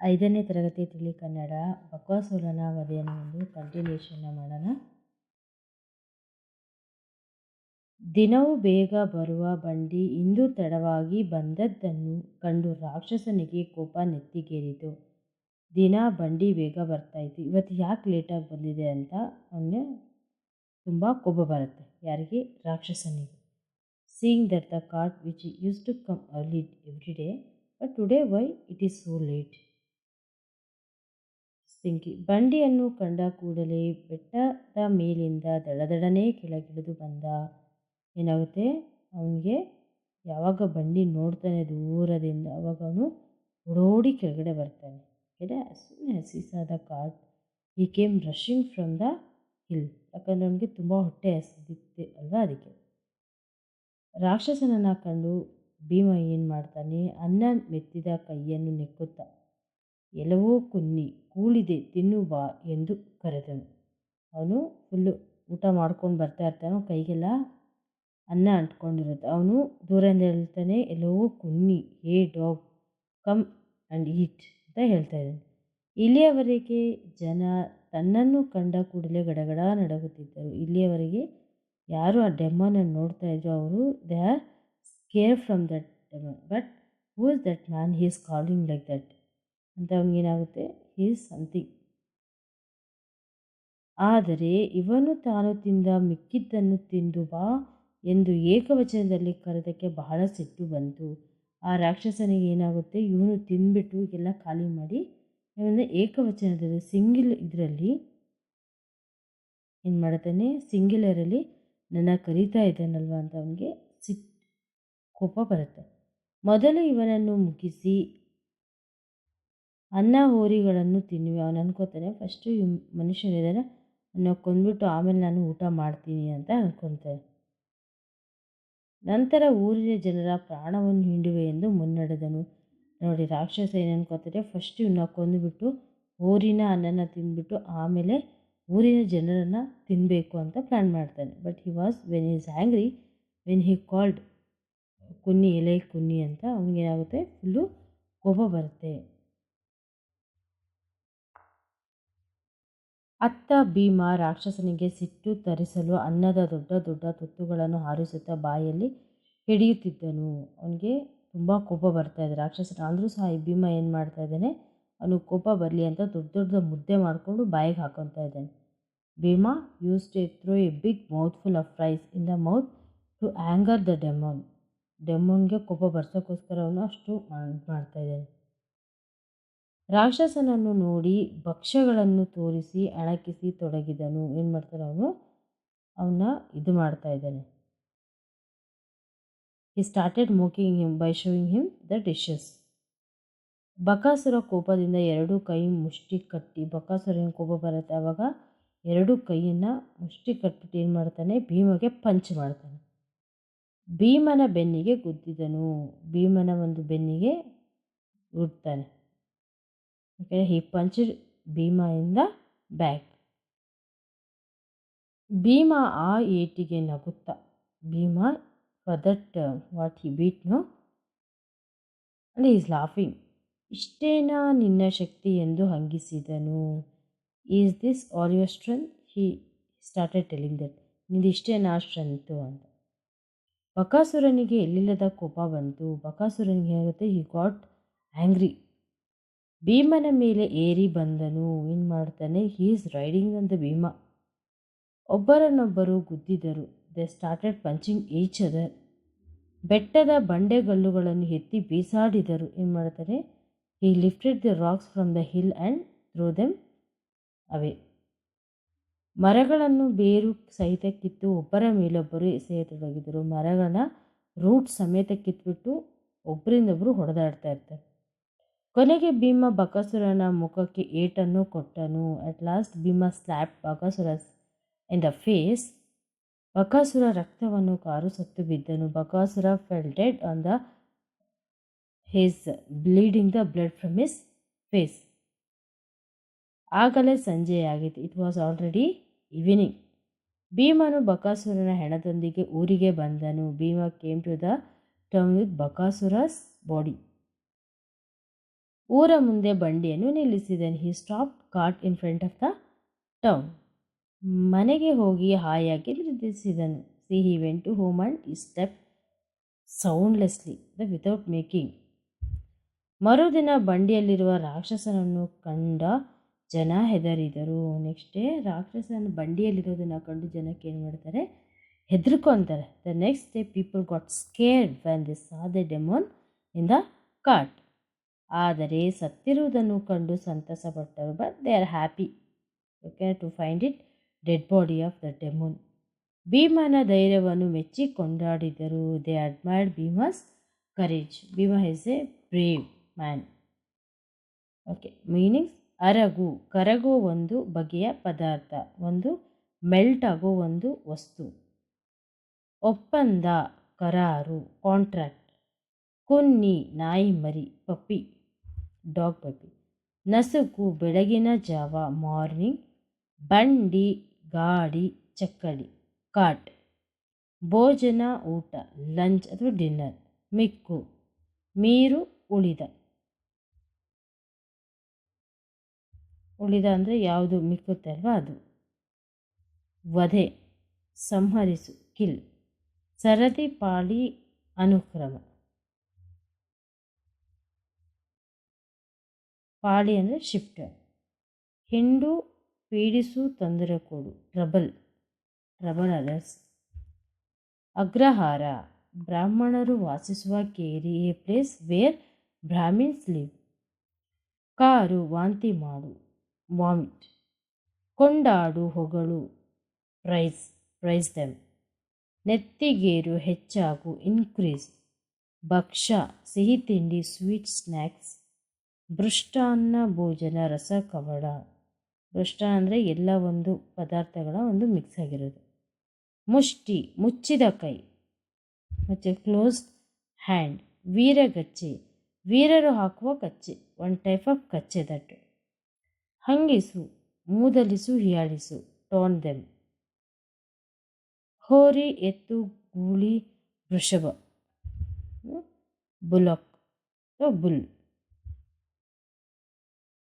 ಐದನೇ ತರಗತಿ ತಿಳಿ ಕನ್ನಡ ಬಕ್ವಾಸುರನ ವಧೆಯನ್ನು ಒಂದು ಕಂಟಿನ್ಯೂಷನ್ನ ಮಾಡೋಣ. ದಿನವೂ ಬೇಗ ಬರುವ ಬಂಡಿ ಇಂದು ತಡವಾಗಿ ಬಂದದ್ದನ್ನು ಕಂಡು ರಾಕ್ಷಸನಿಗೆ ಕೋಪ ನೆತ್ತಿಗೇರಿತು. ದಿನ ಬಂಡಿ ಬೇಗ ಬರ್ತಾಯಿತ್ತು ಇವತ್ತು ಯಾಕೆ ಲೇಟಾಗಿ ಬಂದಿದೆ ಅಂತ ಅವನಿಗೆ ತುಂಬ ಕೋಪ ಬರುತ್ತೆ. ಯಾರಿಗೆ? ರಾಕ್ಷಸನಿಗೆ. Seeing that the cart which use to come early every day but today why it is so late ಥಿಂಕಿ ಬಂಡಿಯನ್ನು ಕಂಡ ಕೂಡಲೇ ಬೆಟ್ಟದ ಮೇಲಿಂದ ದಡದಡನೆ ಕೆಳಗಿಳಿದು ಬಂದ. ಏನಾಗುತ್ತೆ? ಅವನಿಗೆ ಯಾವಾಗ ಬಂಡಿ ನೋಡ್ತಾನೆ ದೂರದಿಂದ ಅವಾಗ ಅವನು ಓಡೋಡಿ ಕೆಳಗಡೆ ಬರ್ತಾನೆ. ಓಕೆನಾ ಸುಮ್ಮನೆ ಹಸಿಸಾದ cart he came rushing from the hill ಯಾಕಂದರೆ ಅವನಿಗೆ ತುಂಬ ಹೊಟ್ಟೆ ಹಸಿದಿತ್ತು ಅಲ್ವಾ ಅದಕ್ಕೆ? ರಾಕ್ಷಸನನ್ನು ಕಂಡು ಭೀಮ ಏನು ಮಾಡ್ತಾನೆ? ಅನ್ನ ಮೆತ್ತಿದ ಕೈಯನ್ನು ನೆಕ್ಕುತ್ತಾ ಎಲ್ಲವೂ ಕುನ್ನಿ, ಕೂಳಿದೆ ತಿನ್ನು ಬಾ ಎಂದು ಕರೆದನು. ಅವನು ಫುಲ್ಲು ಊಟ ಮಾಡ್ಕೊಂಡು ಬರ್ತಾ ಇರ್ತಾನೆ ಕೈಗೆಲ್ಲ ಅನ್ನ ಅಂಟ್ಕೊಂಡಿರುತ್ತೆ ಅವನು ದೂರದಿಂದ ಹೇಳ್ತಾನೆ, ಎಲ್ಲವೋ ಕುನ್ನಿ, hey dog, come and eat ಅಂತ ಹೇಳ್ತಾ ಇದ್ದಾನೆ. ಇಲ್ಲಿಯವರೆಗೆ ಜನ ತನ್ನನ್ನು ಕಂಡ ಕೂಡಲೇ ಗಡಗಡ ನಡಗುತ್ತಿದ್ದರು. ಇಲ್ಲಿಯವರೆಗೆ ಯಾರು ಆ ಡೆಮ್ಮನನ್ನು ನೋಡ್ತಾ ಇದ್ರು ಅವರು, they are scare from that demon but who is that man? He is calling like that. ಅಂತ ಏನಾಗುತ್ತೆ? ಈಸ್ ಸಮಥಿಂಗ್ ಆದರೆ ಇವನು ತಾನು ತಿಂದ ಮಿಕ್ಕಿದ್ದನ್ನು ತಿಂದು ಬಾ ಎಂದು ಏಕವಚನದಲ್ಲಿ ಕರೆದಕ್ಕೆ ಬಹಳ ಸಿಟ್ಟು ಬಂತು. ಆ ರಾಕ್ಷಸನಿಗೆ ಏನಾಗುತ್ತೆ? ಇವನು ತಿಂದ್ಬಿಟ್ಟು ಎಲ್ಲ ಖಾಲಿ ಮಾಡಿ ಇವನ ಏಕವಚನದಲ್ಲಿ ಸಿಂಗಿಲ್ ಇದರಲ್ಲಿ ಏನು ಮಾಡ್ತಾನೆ? ಸಿಂಗಿಲರಲ್ಲಿ ನನ್ನ ಕರೀತಾ ಇದ್ದಾನಲ್ವ ಅಂತ ಅವನಿಗೆ ಸಿಟ್ ಕೋಪ ಬರುತ್ತೆ. ಮೊದಲು ಇವನನ್ನು ಮುಗಿಸಿ ಅನ್ನ ಹೋರಿಗಳನ್ನು ತಿನ್ನುವೆ. ಅವನು ಅನ್ಕೋತಾನೆ, ಫಸ್ಟು ಇವ್ ಮನುಷ್ಯನಿದ್ದಾನೆ ಅವನ್ನ ಕೊಂದ್ಬಿಟ್ಟು ಆಮೇಲೆ ನಾನು ಊಟ ಮಾಡ್ತೀನಿ ಅಂತ ಅನ್ಕೊತಾನೆ. ನಂತರ ಊರಿನ ಜನರ ಪ್ರಾಣವನ್ನು ಹಿಂಡುವೆ ಎಂದು ಮುನ್ನಡೆದನು. ನೋಡಿ, ರಾಕ್ಷಸ ಏನು ಅನ್ಕೋತಾರೆ ಫಸ್ಟ್ ಇವನ್ನ ಕೊಂದುಬಿಟ್ಟು ಊರಿನ ಅನ್ನನ ತಿಂದ್ಬಿಟ್ಟು ಆಮೇಲೆ ಊರಿನ ಜನರನ್ನು ತಿನ್ನಬೇಕು ಅಂತ ಪ್ಲ್ಯಾನ್ ಮಾಡ್ತಾನೆ. But he was, when is angry when he called ಕುನ್ನಿ, ಎಲೆ ಕುನ್ನಿ ಅಂತ ಅವನಿಗೇನಾಗುತ್ತೆ, ಫುಲ್ಲು ಕೋಪ ಬರುತ್ತೆ. ಅತ್ತ ಭೀಮ ರಾಕ್ಷಸನಿಗೆ ಸಿಟ್ಟು ತರಿಸಲು ಅನ್ನದ ದೊಡ್ಡ ದೊಡ್ಡ ತುತ್ತುಗಳನ್ನು ಹಾರಿಸುತ್ತಾ ಬಾಯಲ್ಲಿ ಹಿಡಿಯುತ್ತಿದ್ದನು ಅವನಿಗೆ ತುಂಬ ಕೋಪ ಬರ್ತಾ ಇದೆ. ರಾಕ್ಷಸನ ಆದರೂ ಸಹ ಈ ಭೀಮ ಏನು ಮಾಡ್ತಾ ಇದ್ದಾನೆ? ಅವನು ಕೋಪ ಬರಲಿ ಅಂತ ದೊಡ್ಡ ದೊಡ್ಡ ಮುದ್ದೆ ಮಾಡಿಕೊಂಡು ಬಾಯಿಗೆ ಹಾಕೊತಾ ಇದ್ದಾನೆ. Bhima use to throw a big mouthful of rice in the mouth to anger the demon ಡೆಮೋನ್ಗೆ ಕೋಪ ಬರ್ಸೋಕ್ಕೋಸ್ಕರ ಅವನು ಅಷ್ಟು ಮಾಡ್ತಾ ಇದ್ದಾನೆ. ರಾಕ್ಷಸನನ್ನು ನೋಡಿ ಭಕ್ಷ್ಯಗಳನ್ನು ತೋರಿಸಿ ಅಣಕಿಸಿ ತೊಡಗಿದನು. ಏನು ಮಾಡ್ತಾನೆ ಅವನು? ಅವನ್ನ ಇದು ಮಾಡ್ತಾ ಇದ್ದಾನೆ. He started mocking him by showing him the dishes Bakasura ಕೋಪದಿಂದ ಎರಡು ಕೈ ಮುಷ್ಟಿ ಕಟ್ಟಿ, ಬಕಾಸುರನ ಕೋಪ ಬರುತ್ತೆ. ಆವಾಗ ಎರಡು ಕೈಯನ್ನು ಮುಷ್ಟಿ ಕಟ್ಬಿಟ್ಟು ಏನು ಮಾಡ್ತಾನೆ? ಭೀಮಗೆ ಪಂಚ್ ಮಾಡ್ತಾನೆ. ಭೀಮನ ಬೆನ್ನಿಗೆ ಗುದ್ದಿದನು. ಭೀಮನ ಒಂದು ಬೆನ್ನಿಗೆ ಗುಡ್ತಾನೆ. Okay he punched Bhima in the back Bhima ಆ ಏಟಿಗೆ ನಗುತ್ತಾ, Bhima for that what he beat no and is laughing ಇಷ್ಟೇನಾ ನಿನ್ನ ಶಕ್ತಿ ಎಂದು ಹಂಗಿಸಿದನು? Is this all your strength he started telling that ನಿಂದಿಷ್ಟೇನಾ strength ಅಂತ. ಬಕಾಸುರನಿಗೆ ಎಲ್ಲಿಲ್ಲದ ಕೋಪ ಬಂತು. ಬಕಾಸುರನಿಗೆ ಏನಾಗುತ್ತೆ? ಹಿ ಗಾಟ್ ಆ್ಯಂಗ್ರಿ ಭೀಮನ ಮೇಲೆ ಏರಿ ಬಂದನು. ಏನು ಮಾಡ್ತಾನೆ? He is riding the Bhima ಒಬ್ಬರನ್ನೊಬ್ಬರು ಗುದ್ದಿದರು. They started punching each other ಬೆಟ್ಟದ ಬಂಡೆಗಲ್ಲುಗಳನ್ನು ಎತ್ತಿ ಬೀಸಾಡಿದರು. ಏನು ಮಾಡ್ತಾರೆ? He lifted the rocks from the hill and throw them away ಮರಗಳನ್ನು ಬೇರು ಸಹಿತ ಕಿತ್ತು ಒಬ್ಬರ ಮೇಲೊಬ್ಬರು ಎಸೆಯತೊಡಗಿದರು. ಮರಗಳ ರೂಟ್ ಸಮೇತ ಕಿತ್ಬಿಟ್ಟು ಒಬ್ಬರಿಂದೊಬ್ಬರು ಹೊಡೆದಾಡ್ತಾ ಇರ್ತಾರೆ. ಕೊನೆಗೆ ಭೀಮ ಬಕಾಸುರನ ಮುಖಕ್ಕೆ ಏಟನ್ನು ಕೊಟ್ಟನು. At last Bhima slap Bakasura in the face Bakasura ರಕ್ತವನ್ನು ಕಾರು ಸತ್ತು ಬಿದ್ದನು. Bakasura fell dead on the his bleeding the blood from his face ಆಗಲೇ ಸಂಜೆಯಾಗಿತ್ತು ಇಟ್ ವಾಸ್ ಆಲ್ರೆಡಿ ಈವ್ನಿಂಗ್ ಭೀಮನು ಬಕಾಸುರನ ಹೆಣದೊಂದಿಗೆ ಊರಿಗೆ ಬಂದನು. Bhima came to the term with Bakasura's body ಊರ ಮುಂದೆ ಬಂಡಿಯನ್ನು ನಿಲ್ಲಿಸಿದನು. He stop cart in front of the town ಮನೆಗೆ ಹೋಗಿ ಹಾಯಾಗಿ ನಿದ್ರಿಸಿದನು. So he went to home and he step soundlessly the without making ಮರುದಿನ ಬಂಡಿಯಲ್ಲಿರುವ ರಾಕ್ಷಸನನ್ನು ಕಂಡ ಜನ ಹೆದರಿದರು. ನೆಕ್ಸ್ಟ್ ಡೇ ರಾಕ್ಷಸನ ಬಂಡಿಯಲ್ಲಿರೋದನ್ನು ಕಂಡು ಜನಕ್ಕೆ ಏನು ಮಾಡ್ತಾರೆ? ಹೆದರ್ಕೊಂತಾರೆ. The next day people got scared when they saw the demon in the cart ಆದರೆ ಸತ್ತಿರುವುದನ್ನು ಕಂಡು ಸಂತಸಪಟ್ಟರು but they are happy okay to find it dead body of the demon ಭೀಮನ ಧೈರ್ಯವನ್ನು ಮೆಚ್ಚಿ ಕೊಂಡಾಡಿದರು they admired Bhima's courage Bhima has a brave man okay meanings ಅರಗು, ಕರಗೋ ಒಂದು ಬಗೆಯ ಪದಾರ್ಥ, ಒಂದು ಮೆಲ್ಟ್ ಆಗೋ ಒಂದು ವಸ್ತು. ಒಪ್ಪಂದ, ಕರಾರು ಕಾಂಟ್ರಾಕ್ಟ್ ಕುನ್ನಿ, ನಾಯಿ, ಮರಿ, ಪಪ್ಪಿ. ಡಾಗ್ ಬಗ್ಗೆ ನಸುಕು, ಬೆಳಗಿನ ಜಾವ, ಮಾರ್ನಿಂಗ್, ಬಂಡಿ, ಗಾಡಿ ಚಕ್ಕಡಿ ಕಾಟ್. ಭೋಜನ, ಊಟ, ಲಂಚ್ ಅಥವಾ ಡಿನ್ನರ್. ಮಿಕ್ಕು. ಮೀರು, ಉಳಿದ. ಉಳಿದ ಅಂದರೆ ಯಾವುದು ಮಿಕ್ಕುತ್ತೆ ಅಲ್ವಾ ಅದು. ವಧೆ. ಸಂಹರಿಸು, ಕಿಲ್. ಸರದಿ, ಪಾಳಿ, ಅನುಕ್ರಮ. ಪಾಳಿ ಅಂದರೆ ಶಿಫ್ಟ್. ಹಿಂಡು ಪೀಡಿಸು ತೊಂದರೆ ಕೊಡು. ಟ್ರಬಲ್. Trouble others. ಅಗ್ರಹಾರ. ಬ್ರಾಹ್ಮಣರು ವಾಸಿಸುವ ಕೇರಿ a place where brahmins live. Car ವಾಂತಿ ಮಾಡು. ವಾಮಿಟ್. ಕೊಂಡಾಡು ಹೊಗಳು. ಪ್ರೈಸ್. Praise them. ನೆತ್ತಿಗೇರು ಹೆಚ್ಚಾಗು ಇನ್ಕ್ರೀಸ್. ಭಕ್ಷ್ಯ. ಸಿಹಿ ತಿಂಡಿ, ಸ್ವೀಟ್ ಸ್ನ್ಯಾಕ್ಸ್ ಭೃಷ್ಟಾನ್ನ ಭೋಜನ ರಸ ಕವಡ. ಭೃಷ್ಟ ಅಂದರೆ ಎಲ್ಲ ಒಂದು ಪದಾರ್ಥಗಳ ಒಂದು ಮಿಕ್ಸ್ ಆಗಿರೋದು. ಮುಷ್ಟಿ, ಮುಚ್ಚಿದ ಕೈ ಮತ್ತು ಕ್ಲೋಸ್ ಹ್ಯಾಂಡ್ ವೀರಗಚ್ಚೆ ವೀರರು ಹಾಕುವ ಕಚ್ಚೆ ಒನ್ ಟೈಪ್ ಆಫ್ ಕಚ್ಚೆ ದಟ್ಟು. ಹಂಗಿಸು, ಮೂದಲಿಸು, ಹಿಯಾಳಿಸು ಟೋನ್ ದೆಮ್ ಹೋರಿ, ಎತ್ತು, ಗೂಳಿ, ವೃಷಭ. Bullock bull.